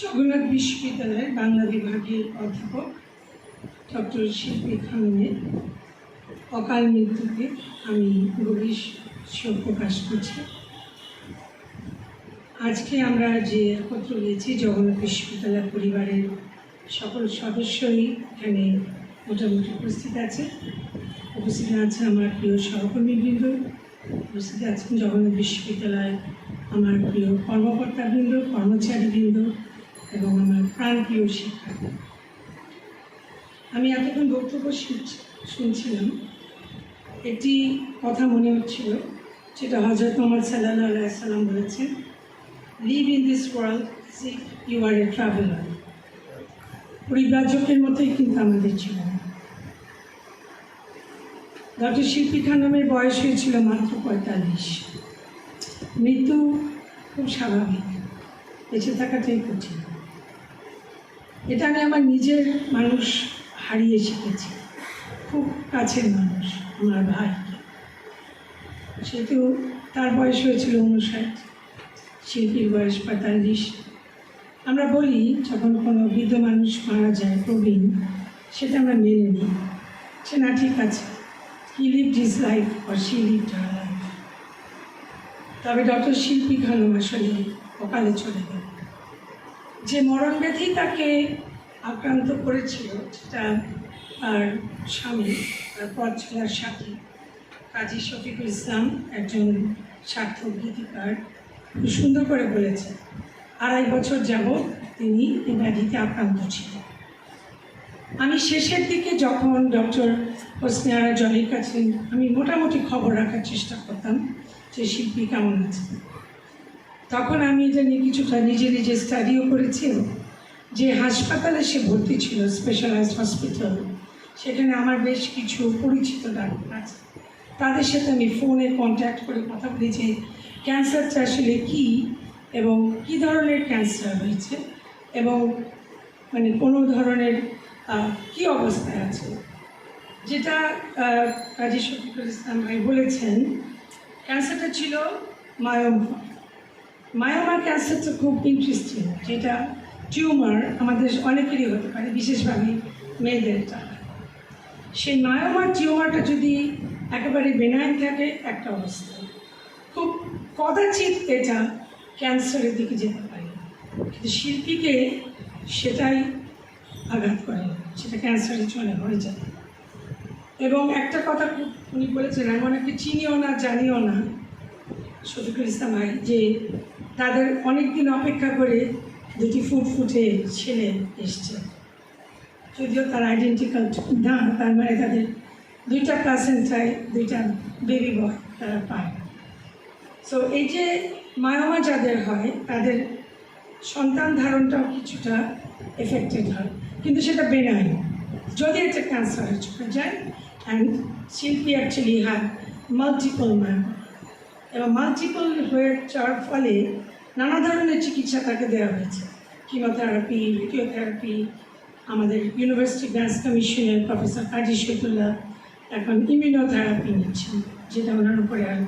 জগন্নাথ বিশ্ববিদ্যালয়ের বাংলা বিভাগের অধ্যাপক ডক্টর শিল্পী খানমের অকাল মৃত্যুতে আমি গভীর শোক প্রকাশ করছি। আজকে আমরা যে একত্র হয়েছি জগন্নাথ বিশ্ববিদ্যালয় পরিবারের সকল সদস্যই এখানে মোটামুটি উপস্থিত আছে। উপস্থিত আছে আমার প্রিয় সহকর্মীবৃন্দ, উপস্থিত আছেন জগন্নাথ বিশ্ববিদ্যালয় আমার প্রিয় কর্মকর্তাবৃন্দ, কর্মচারীবৃন্দ এবং আমার প্রাণপ্রিয় শিক্ষার্থী আমি এতক্ষণ বক্তব্য শুনছি- শুনছিলাম। একটি কথা মনে হচ্ছিল, যেটা হজরত মোহাম্মদ সাল্লাহ সাল্লাম বলেছেন leave in this world you are a traveller পরিব্রাজকের মতোই কিন্তু আমাদের জীবন। ডক্টর শিল্পী খানমের বয়স হয়েছিল মাত্র পঁয়তাল্লিশ। মৃত্যু খুব স্বাভাবিক, বেঁচে থাকাটাই কঠিন। এটা আমি আমার নিজের মানুষ হারিয়ে শিখেছি খুব কাছের মানুষ আমার ভাই। সে তো তার বয়স হয়েছিল উনষাট শিল্পীর বয়স পঁয়তাল্লিশ। আমরা বলি, যখন কোনো বৃদ্ধ মানুষ মারা যায় প্রবীণ, সেটা আমরা মেনে নিই। সে, না, ঠিক আছে। হি লিভ হিজ লাইফ আর শি লিভ লাইফ তবে ডক্টর শিল্পী খানম আসলে অকালে চলে গেল। যে মরণ ব্যাধি তাকে আক্রান্ত করেছিল তার স্বামী, তার পথ চলার সাথী কাজী শফিকুল ইসলাম, একজন সার্থক গীতিকার, খুব সুন্দর করে বলেছে আড়াই বছর যাব তিনি এই ব্যাধিতে আক্রান্ত ছিলেন। আমি শেষের দিকে যখন ডক্টর হোসনিয়ারা জলির কাছে আমি মোটামুটি খবর রাখার চেষ্টা করতাম যে শিল্পী কেমন আছে। তখন আমি এটা নিয়ে কিছুটা নিজে নিজে স্টাডিও করেছি। যে হাসপাতালে সে ভর্তি ছিল স্পেশালাইজড হসপিটাল সেখানে আমার বেশ কিছু পরিচিত ডাক্তার আছে। তাদের সাথে আমি ফোনে কন্ট্যাক্ট করে কথা বলি যে ক্যান্সারটা আসলে কী এবং কী ধরনের ক্যান্সার হয়েছে এবং মানে কোনো ধরনের কী অবস্থায় আছে? যেটা কাজী শফিকুল ইসলাম ভাই বলেছেন ক্যান্সারটা ছিল মায়োমা মায়োমা ক্যান্সারটা খুব ইন্টারেস্টিং যেটা টিউমার আমাদের অনেকেরই হতে পারে, বিশেষভাবে মেয়েদেরটা সেই মায়োমার টিউমারটা যদি একেবারে বেনাইন থাকে, একটা অবস্থা। খুব কদাচিৎ এটা ক্যান্সারের দিকে যেতে পারে। কিন্তু শিল্পীকে সেটাই আঘাত করে, সেটা ক্যান্সারে চলে, হয়ে যায়। এবং একটা কথা খুব উনি বলেছেন, আমি অনেকে চিনিও না, জানিও না, শফিকুল ইসলাম যে তাদের অনেক দিন অপেক্ষা করে দুটি ফুটফুটে ছেলে এসছে। যদিও তার আইডেন্টিক্যাল না, তার মানে তাদের দুইটা প্লাসেন্টায় দুইটা বেবি বয় তারা পায় সো এই যে মায়ামা যাদের হয়, তাদের সন্তান ধারণটাও কিছুটা এফেক্টেড হয়। কিন্তু সেটা বেনাই যদি একটা ক্যান্সারে চলে যায় অ্যান্ড শিল্পী অ্যাকচুয়ালি হ্যাভ মাল্টিপল মায়ামা এবং মাল্টিপল হয়ে যাওয়ার ফলে নানা ধরনের চিকিৎসা তাকে দেওয়া হয়েছে। কিমোথেরাপি রেডিওথেরাপি আমাদের ইউনিভার্সিটি গ্যাস কমিশনের প্রফেসর কাজী শৈতুল্লাহ এখন ইমিউনোথেরাপি নিচ্ছেন, যেটা ওনার উপরে আর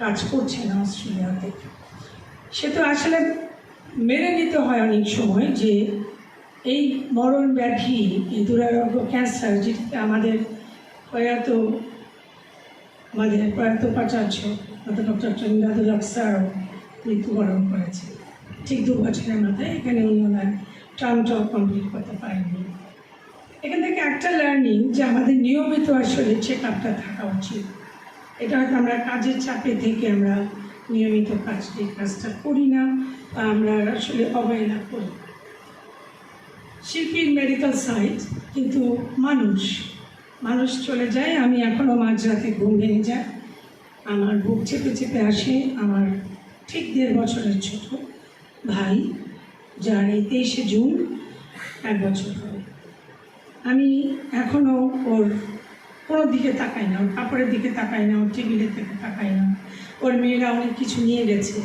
কাজ করছে না অস্ট্রেলিয়াতে। সে তো আসলে মেনে নিতে হয় অনেক সময় যে এই মরণ ব্যাধি, এই দুরারোগ্য ক্যান্সার যেটাতে আমাদের প্রয়াত আমাদের প্রয়াত উপাচার্য ডক্টর হক স্যারও মৃত্যুবরণ করেছে। ঠিক দু বছরের মাথায় এখানে উনি ওনার টার্মটাও কমপ্লিট করতে পারেননি। এখান থেকে একটা লার্নিং যে আমাদের নিয়মিত আসলে চেক আপটা থাকা উচিত। এটা হয়তো আমরা কাজের চাপে থেকে আমরা নিয়মিত কাজ এই কাজটা করি না বা আমরা আসলে অবহেলা করি। শিল্পীর মেডিকেল সাইট কিন্তু মানুষ মানুষ চলে যায়, আমি এখনও মাঝরাতে ঘুম ভেঙে যাই আমার বুক চেপে চেপে আসে আমার ঠিক দেড় বছরের ছোট ভাই, যার এই তেইশে জুন এক বছর হবে। আমি এখনও ওর কোনো দিকে তাকাই না, ওর কাপড়ের দিকে তাকাই না, ওর টেবিলের দিকে তাকাই না। ওর মেয়েরা অনেক কিছু নিয়ে গেছে।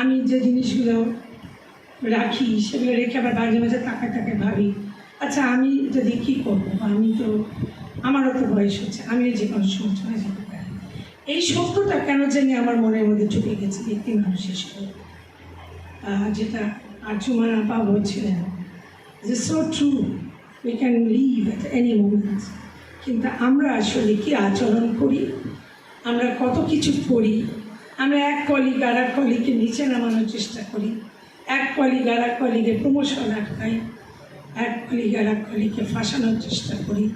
আমি যে জিনিসগুলো রাখি, সেগুলো রেখে আবার মাঝে মাঝে তাকায় তাকায় ভাবি আচ্ছা আমি যদি কী করব, আমি তো, আমারও তো বয়স হচ্ছে, আমিও যে কোনো সময় যেতে পারি। এই সত্যটা কেন জানি আমার মনের মধ্যে ঢুকে গেছে ব্যক্তি মানুষ হিসেবে যেটা আর চুমান আপা বলছিলেন যে so true we can leave at any moment কিন্তু আমরা আসলে কি আচরণ করি? আমরা কত কিছু করি? আমরা এক কলিগ আর এক কলিগকে নিচে নামানোর চেষ্টা করি, এক কলিগ আর এক কলিগে প্রমোশন আটকাই। এক কলিগ আর এক কলিগকে ফাঁসানোর চেষ্টা করি।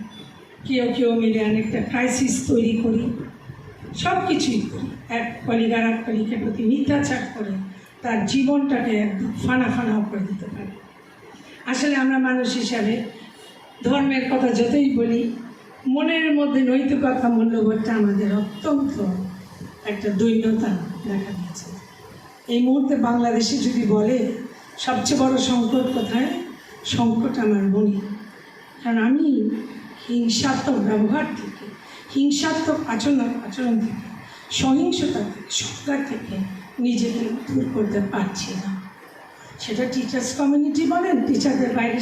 কেউ কেউ মিলে অনেকটা ক্রাইসিস তৈরি করি। সব কিছুই করি। এক কলিগ আর এক কলিগের প্রতি মিথ্যাচার করে তার জীবনটাকে একদম ফানা ফানাও করে দিতে পারে। আসলে আমরা মানুষ হিসাবে ধর্মের কথা যতই বলি, মনের মধ্যে নৈতিকতা মূল্যবোধটা আমাদের অত্যন্ত একটা দৈন্যতা দেখা দিয়েছে। এই মুহূর্তে বাংলাদেশে যদি বলে, সবচেয়ে বড় সংকট কোথায়? সংকট আমার মনে। কারণ আমি হিংসাত্মক ব্যবহার থেকে, হিংসাত্মক আচরণ আচরণ থেকে, সহিংসতা থেকে সরকার থেকে নিজেকে দূর করতে পারছি না। সেটা টিচার্স কমিউনিটি বলেন টিচারদের বাইরে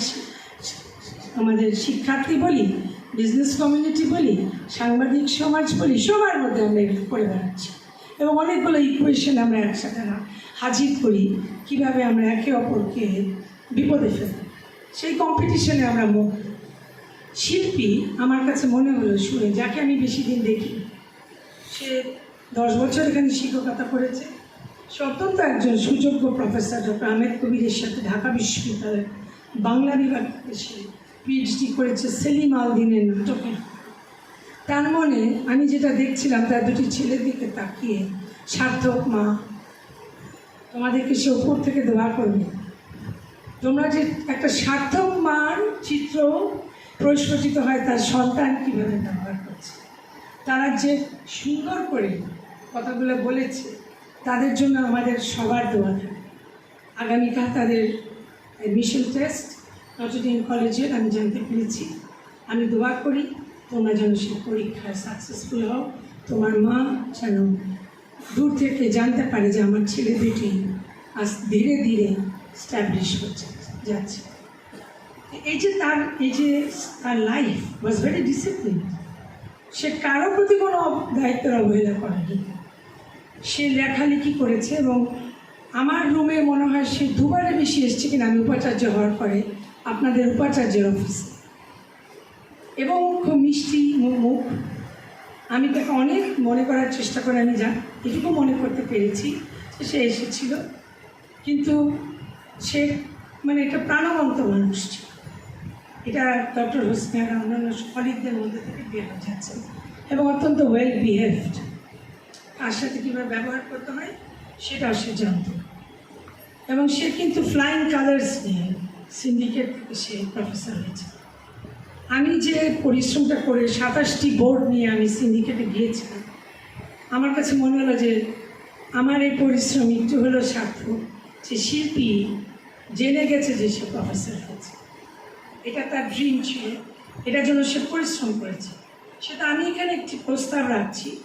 আমাদের শিক্ষার্থী বলি বিজনেস কমিউনিটি বলি, সাংবাদিক সমাজ বলি, সবার মধ্যে আমরা এগুলো করে বেড়াচ্ছি। এবং অনেকগুলো ইকুয়েশন আমরা একসাথে হাজির করি। কীভাবে আমরা একে অপরকে বিপদে ফেলি সেই কম্পিটিশনে আমরা মুখ শিল্পী, আমার কাছে মনে হলো, শুনে, যাকে আমি বেশি দিন দেখি, সে দশ বছর এখানে শিক্ষকতা করেছে। সে অত্যন্ত একজন সুযোগ্য প্রফেসর ডক্টর আহমেদ কবিরের সাথে ঢাকা বিশ্ববিদ্যালয়ের বাংলা বিভাগ সে পিএইচডি করেছে, সেলিম আলদিনের নাটকে। তার মনে, আমি যেটা দেখছিলাম, তার দুটি ছেলের দিকে তাকিয়ে, সার্থক মা, তোমাদেরকে সে উপর থেকে দোয়া করবে। তোমরা যে একটা সার্থক মার চিত্র প্রস্ফুটিত হয় তার সন্তান কীভাবে ব্যবহার করছে? তারা যে সুন্দর করে কথাগুলো বলেছে, তাদের জন্য আমাদের সবার দোয়া থাকে। আগামীকাল তাদের অ্যাডমিশন টেস্ট নটরডেম কলেজের, আমি জানতে পেরেছি। আমি দোয়া করি, তোমরা যেন সেই পরীক্ষায় সাকসেসফুল হও। তোমার মা যেন দূর থেকে জানতে পারে যে আমার ছেলে দুটি আজ ধীরে ধীরে স্ট্যাবলিশ হচ্ছে। যাচ্ছে। এই যে তার, এই যে তার লাইফ ওয়াজ ভেরি ডিসিপ্লিন সে কারও প্রতি কোনো দায়িত্বের অবহেলা করেনি। সে লেখালেখি করেছে এবং আমার রুমে মনে হয় সে দুবারে বেশি এসছে কিনা আমি উপাচার্য হওয়ার পরে আপনাদের উপাচার্যের অফিসে এবং খুব মিষ্টি মুখ। আমি তাকে অনেক মনে করার চেষ্টা করে আমি যা, এটুকু মনে করতে পেরেছি সে এসেছিল। কিন্তু সে মানে একটা প্রাণবন্ত মানুষ ছিল। এটা ডক্টর হোসেন অন্যান্য কলিগদের মধ্যে থেকে বের হয়ে যাচ্ছে এবং অত্যন্ত ওয়েল বিহেভড কার সাথে কীভাবে ব্যবহার করতে হয়, সেটাও সে জানত। এবং সে কিন্তু ফ্লাইং কালার্স নিয়ে সিন্ডিকেট থেকে সে প্রফেসর হয়েছে। আমি যে পরিশ্রমটা করে সাতাশটি বোর্ড নিয়ে আমি সিন্ডিকেটে গিয়েছিলাম, আমার কাছে মনে হলো যে আমার এই পরিশ্রম একটু হলো সার্থক যে শিল্পী জেনে গেছে যে সে প্রফেসর হয়েছে। এটা তার ড্রিম ছিল। এটার জন্য সে পরিশ্রম করেছে। সেটা আমি এখানে একটি প্রস্তাব রাখছি।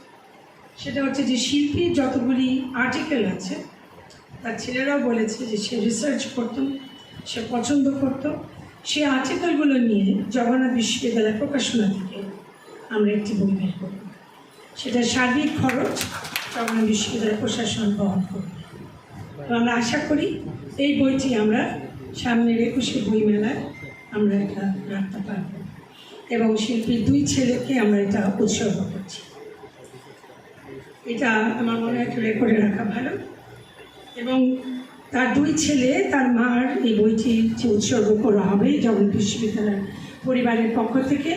সেটা হচ্ছে যে শিল্পীর যতগুলি আর্টিকেল আছে, তার ছেলেরাও বলেছে যে সে রিসার্চ করতো, সে পছন্দ করত। সে আর্টিকেলগুলো নিয়ে জগন্নাথ বিশ্ববিদ্যালয় প্রকাশনা থেকে আমরা একটি বই বের করব। সেটা সার্বিক খরচ জগন্নাথ বিশ্ববিদ্যালয় প্রশাসন বহন করবে। আমরা আশা করি এই বইটি আমরা সামনের একুশে বই মেলায় আমরা এটা রাখতে পারব এবং শিল্পীর দুই ছেলেকে আমরা এটা উৎসর্গ করছি। এটা আমার মনে হয় রেকর্ডে রাখা ভালো এবং তার দুই ছেলে, তার মার এই বইটি যে উৎসর্গ করা হবে জগন্নাথ বিশ্ববিদ্যালয়ের পরিবারের পক্ষ থেকে,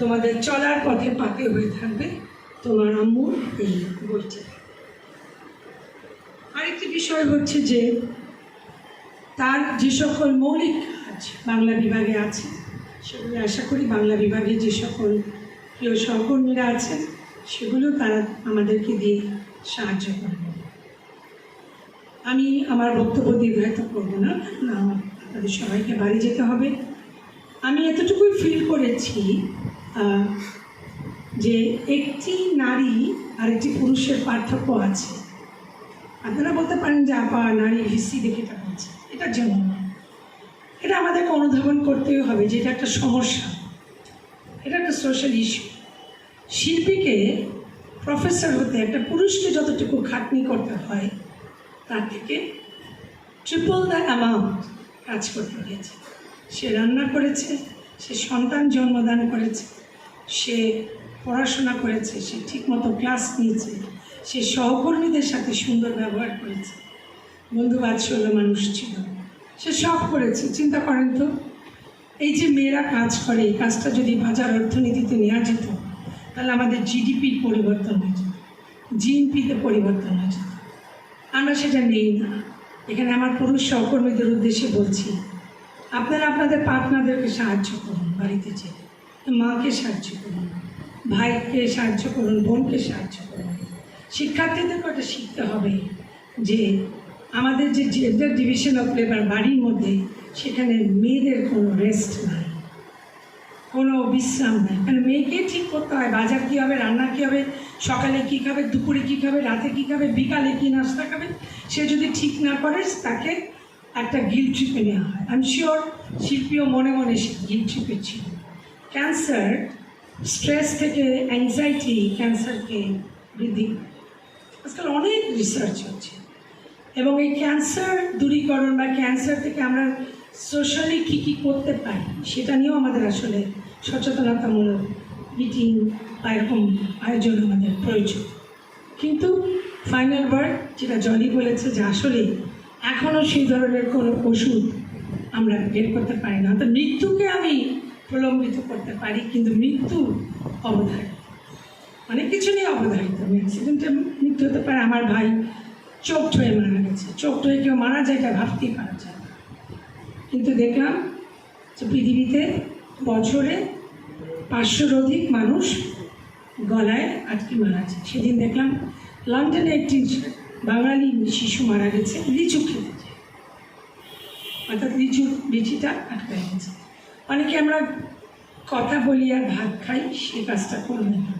তোমাদের চলার পথে পাতে হয়ে থাকবে তোমার আম্মুর এই বইটি। আরেকটি বিষয় হচ্ছে যে তার যে সকল মৌলিক কাজ বাংলা বিভাগে আছে, সেগুলো আশা করি বাংলা বিভাগে যে সকল প্রিয় সহকর্মীরা আছেন, সেগুলো তারা আমাদেরকে দিয়ে সাহায্য করবে আমি আমার বক্তব্য দীর্ঘায়িত করব না আমার আপনাদের সবাইকে বাড়ি যেতে হবে। আমি এতটুকুই ফিল করেছি যে একটি নারী আর একটি পুরুষের পার্থক্য আছে। আপনারা বলতে পারেন যে আপা, নারী ভিসি দেখে এটা বলছে এটার জন্য এটা আমাদেরকে অনুধাবন করতেই হবে যে এটা একটা সমস্যা। এটা একটা সোশ্যাল ইস্যু শিল্পীকে প্রফেসর হতে একটা পুরুষকে যতটুকু খাটনি করতে হয়, তার থেকে ট্রিপল দ্য অ্যামাউন্ট কাজ করতে হয়েছে। সে রান্না করেছে, সে সন্তান জন্মদান করেছে, সে পড়াশোনা করেছে, সে ঠিকমতো ক্লাস নিয়েছে। সে সহকর্মীদের সাথে সুন্দর ব্যবহার করেছে। বন্ধু বাৎসল্য মানুষ ছিল। সে সব করেছে, চিন্তা করেন তো। এই যে মেয়েরা কাজ করে, এই কাজটা যদি বাজার অর্থনীতিতে নেওয়া যেত, তাহলে আমাদের জিডিপির পরিবর্তন হয়ে যেত। জিএনপিতে পরিবর্তন হয়ে যেত। আমরা সেটা নেই না। এখানে আমার পুরুষ সহকর্মীদের উদ্দেশ্যে বলছি, আপনারা আপনাদের পার্টনারদেরকে সাহায্য করুন বাড়িতে যে মাকে সাহায্য করুন, ভাইকে সাহায্য করুন, বোনকে সাহায্য করুন। শিক্ষার্থীদের কথা শিখতে হবে যে আমাদের যে জেন্ডার ডিভিশন অফ লেবার বাড়ির মধ্যে সেখানে মেয়েদের কোনো রেস্ট নাই, কোনো বিশ্রাম নাই। কারণ মেয়েকে ঠিক করতে হয়, বাজার কী হবে, রান্না কী হবে, সকালে কী খাবে, দুপুরে কী খাবে, রাতে কী খাবে, বিকালে কী নাস্তা খাবে, সে যদি ঠিক না করে তাকে একটা গিল ট্রিপে নেওয়া হয়। আমি শিওর শিল্পীও মনে মনে সে গিল ট্রিপে ছিল। ক্যান্সার স্ট্রেস থেকে অ্যাংজাইটি ক্যান্সারকে বৃদ্ধি। আজকাল অনেক রিসার্চ হচ্ছে। এবং এই ক্যান্সার দূরীকরণ বা ক্যান্সার থেকে আমরা সোশ্যালি কী কী করতে পারি, সেটা নিয়েও আমাদের আসলে সচেতনতামূলক মিটিং বা এরকম আয়োজন আমাদের প্রয়োজন। কিন্তু ফাইনাল ওয়ার্ড যেটা জলি বলেছে যে আসলে এখনও সেই ধরনের কোনো ওষুধ আমরা বের করতে পারি না। তো মৃত্যুকে আমি প্রলম্বিত করতে পারি, কিন্তু মৃত্যু অবধারিত অনেক কিছু নিয়ে অবধারিত অ্যাক্সিডেন্টে মৃত্যু হতে পারে, আমার ভাই চোখ হয়ে মারা গেছে। চোখ হয়ে কেউ মারা যায় এটা ভাবতেই পারা যায় কিন্তু দেখলাম যে পৃথিবীতে বছরে পাঁচশোর অধিক মানুষ গলায় আটকে মারা যায়। সেদিন দেখলাম লন্ডনে একটি বাঙালি শিশু মারা গেছে, লিচু খেতে অর্থাৎ লিচু, লিচিটা আটকে গেছে। অনেকে আমরা কথা বলি আর ভাত খাই, সে কাজটা করবে না।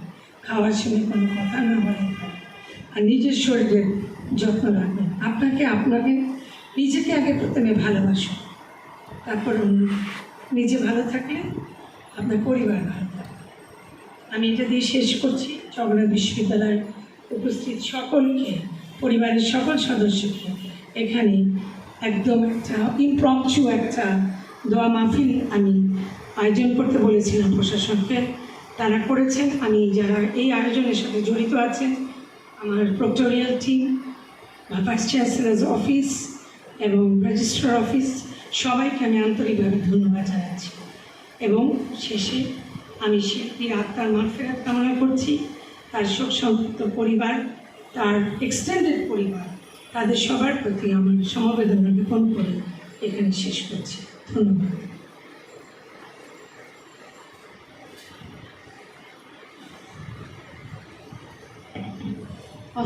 খাওয়ার সময় কোনো কথা না বলে। আর নিজের শরীরের যত্ন রাখবেন। আপনাকে আপনাকে নিজেকে আগে প্রথমে ভালোবাসুন। তারপর অন্য নিজে ভালো থাকলে আপনার পরিবার ভালো থাকবে। আমি এটা দিয়ে শেষ করছি। জগন্নাথ বিশ্ববিদ্যালয়ের উপস্থিত সকলকে, পরিবারের সকল সদস্যকে, এখানে একদম একটা ইমপ্রম্পচু একটা দোয়া মাহফিল আমি আয়োজন করতে বলেছিলাম প্রশাসনকে। তারা করেছেন। আমি যারা এই আয়োজনের সাথে জড়িত আছেন, আমার proctorial team vice chancellor's office এবং রেজিস্ট্রার অফিস, সবাইকে আমি আন্তরিকভাবে ধন্যবাদ জানাচ্ছি। এবং শেষে আমি শিল্পীর আত্মার মাফেরাত কামনা করছি, তার শোক সংযুক্ত পরিবার, তার এক্সটেন্ডেড পরিবার, তাদের সবার প্রতি আমার সমবেদনা জ্ঞাপন করে এখানে শেষ করছি। ধন্যবাদ।